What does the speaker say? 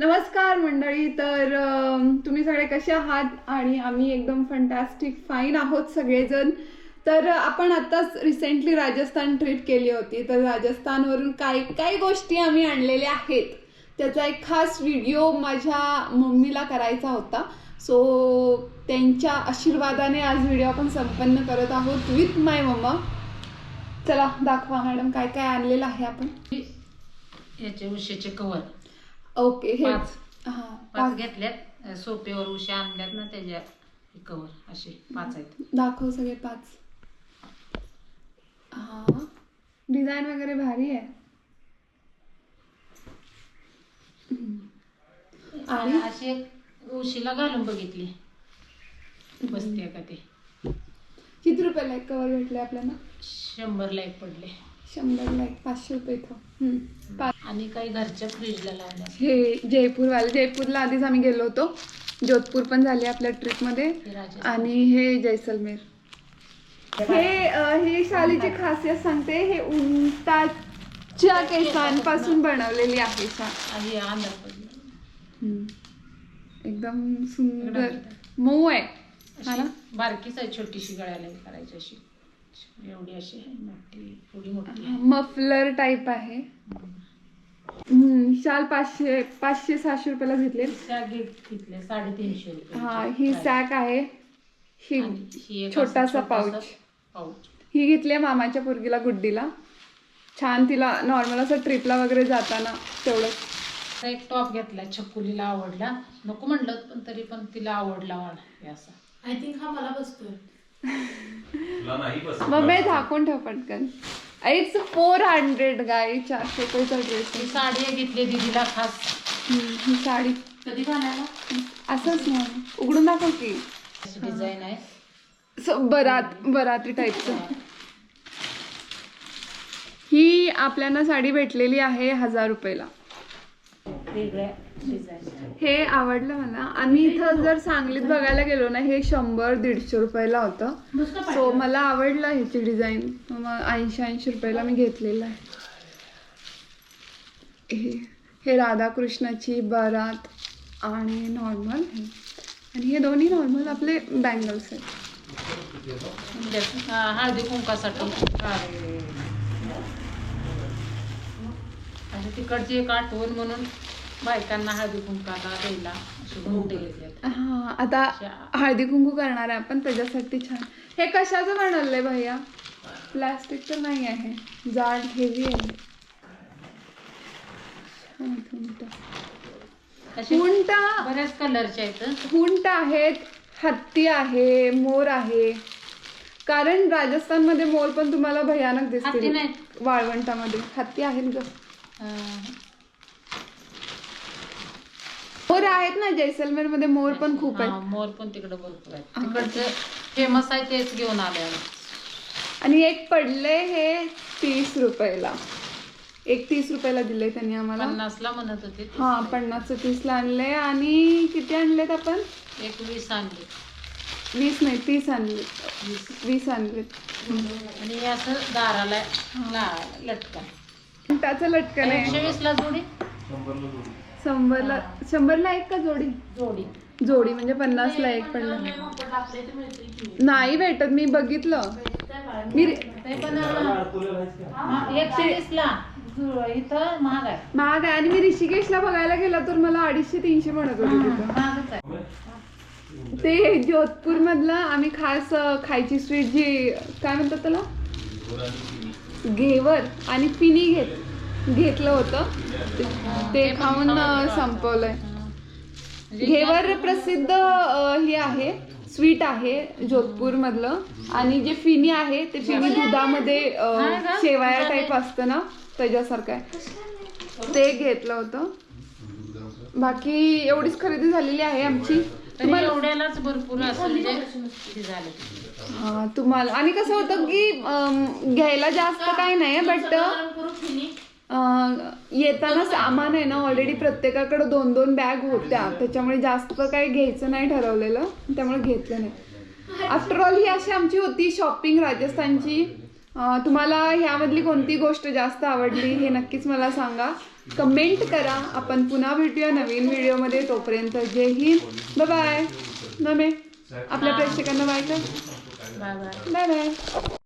नमस्कार मंडळी तर तुम्ही सगळे कसे आहात? आणि आम्ही एकदम फंटॅस्टिक फाईन आहोत सगळेजण. तर आपण आताच रिसेंटली राजस्थान ट्रिप केली होती. तर राजस्थानवरून काही काही गोष्टी आम्ही आणलेल्या आहेत. त्याचा एक खास व्हिडिओ माझ्या मम्मीला करायचा होता. सो त्यांच्या आशीर्वादाने आज व्हिडिओ आपण संपन्न करत आहोत विथ माय मम्मा चला दाखवा मॅडम काय काय आणलेलं आहे आपण? याचे उशीचे कवर. ओके हे पाच. हा पाच घेतल्यात. सोपेवर उशी आणल्यात ना त्याच्या कवर असे पाच आहेत. दाखव सगळे पाच. हा. डिझाईन वगैरे भारी आहे. आणि? आणि? अशी एक उशीला घालून बघितली. बसते का ते? किती रुपयाला एक कवर भेटले आपल्याला? शंभरला एक पडले. शंभरला एक पाचशे रुपये इथं. हम्म. पा- आणि काही घरच्या फ्रीजला लावल्या. हे जयपूरवाले जयपूरला आधीच आम्ही गेलो होतो. जोधपूर पण झाली आपल्या ट्रिपमध्ये राजस्थान. आणि हे जैसलमेर. हे अ, हे शालीची खासियत सांगते हे उंटाच्या केसांपासून बनवलेली आहे शाल. आणि हम्म. एकदम सुंदर. मऊ आहे. हा ना? अशी बारकीच आहे छोटीशी गळ्याला हे करायची अशी. एवढी अशी आहे मोठी थोडी मोठी आहे. मफलर टाईप आहे. हम्म, शाल पाचशे पाचशे सहाशे रुपयाला घेतले. साडेतीनशे रुपये हा ही सॅक आहे. ही आणि ही एक छोटासा असं पाऊच ही घेतली आहे मामाच्या पोरगीला गुड्डीला. छान तिला नॉर्मल असं ट्रिपला वगैरे जाताना तेवढंच असा एक टॉप घेतला छकुलीला आवडला. नको म्हणलं पण तरी पण तिला आवडला हे असा. आय थिंक हा मला बसतोय. तुला नाही बस मग मी झाकून ठेव पटकन. इट्स फोर हंड्रेड गाय चारशे रुपयाचा ड्रेस ही साडी एक घेतली दीदीला खास. ही साडी. कधी घालायला असंच ना उघडून दाखव की. डिझाईन आहे. स- बरात बराती टाईपचं ही आपल्याला साडी भेटलेली आहे हजार रुपयाला. हे आवडलं मला. आणि इथं जर सांगलीत बघायला गेलो ना हे शंभर दीडशे रुपयाला होतं. सो मला आवडलं ह्याची डिझाईन. मग ऐंशी ऐंशी रुपयाला मी घेतलेलं आहे. हे हे राधाकृष्णाची बरात आणि नॉर्मल हे आणि हे दोन्ही नॉर्मल आपले बँगल्स आहेत. हळदी कुंकासाठी. आणि तिकडची एक आठवण म्हणून बायकांना हळदी कुंकाला द्यायला घेतले हा. आता हळदी कुंकू करणार आहे आपण त्याच्यासाठी छान. हे कशाचं बनवलंय भैया? प्लास्टिकचं नाही आहे. जाड हेवी आहे. छान हुंट बऱ्याच कलरचे आहेत हुंट आहेत हत्ती आहे मोर आहे. कारण राजस्थानमध्ये मोर पण तुम्हाला भयानक हत्ती दिसतील. वाळवंटामध्ये. हत्ती आहेत ग. अं, मोर आहेत ना जैसलमेरमध्ये मोर पण खूप हा, आहेत. मोर पण तिकडे भरपूर आहेत. तिकडचं फेमस आहे तेच घेऊन आले आम्ही. आणि एक पडले हे तीस रुपयाला. एक तीस रुपयाला दिले त्यांनी आम्हाला. पन्नासला म्हणत होते ते. हा पन्नासचं तीसला आणले आणि किती आणलेत आपण? एक वीस आणले. वीस नाही तीस आणले. वीस. आणलेत. आणि हे असं दाराला ला- लटकन. त्याचं लटकन एकशे आहे वीस ला जोडी. शंभरला शंभरला एक का जोडी? जोडी. जोडी म्हणजे पन्नासला एक पडलं की नाही. भेटत मी बघितलं. मी ते पण एकशे इथं महाग आहे. महाग आहे. आणि मी ऋषिकेशला बघायला गेला तर मला अडीचशे तीनशे म्हणत होते तिथं. महागच आहे. ते जोधपूर मधलं आम्ही खास अं, खायची स्वीट जी काय म्हणतात त्याला? घेवर आणि पिनी घेत. घेतलं होतं. ते- खाऊन संपवलंय. घेवर प्रसिद्ध हे आहे स्वीट आहे जोधपूर मधलं आणि जे फिनी आहे ते फिनी दुधामध्ये शेवाया टाईप असतं ना त्याच्यासारखं आहे. ते घेतलं होतं. बाकी एवढीच खरेदी झालेली आहे आमची. एवढ्यालाच भरपूर म्हणजे हे तुम्हाला आणि कसं होतं की घ्यायला जास्त काही नाही बट येताना सामान आहे ना ऑलरेडी प्रत्येकाकडे दोन दोन बॅग होत्या. त्याच्यामुळे जास्त काही घ्यायचं नाही ठरवलेलं. त्यामुळे घेतलं नाही. आफ्टर ऑल ही अशी आमची होती शॉपिंग राजस्थानची. तुम्हाला ह्यामधली कोणती गोष्ट जास्त आवडली हे नक्कीच मला सांगा. कमेंट करा. आपण पुन्हा भेटूया नवीन व्हिडिओमध्ये तोपर्यंत जय हिंद. बाय बाय नमे आपल्या प्रेक्षकांना बाय कर बाय बाय बाय बाय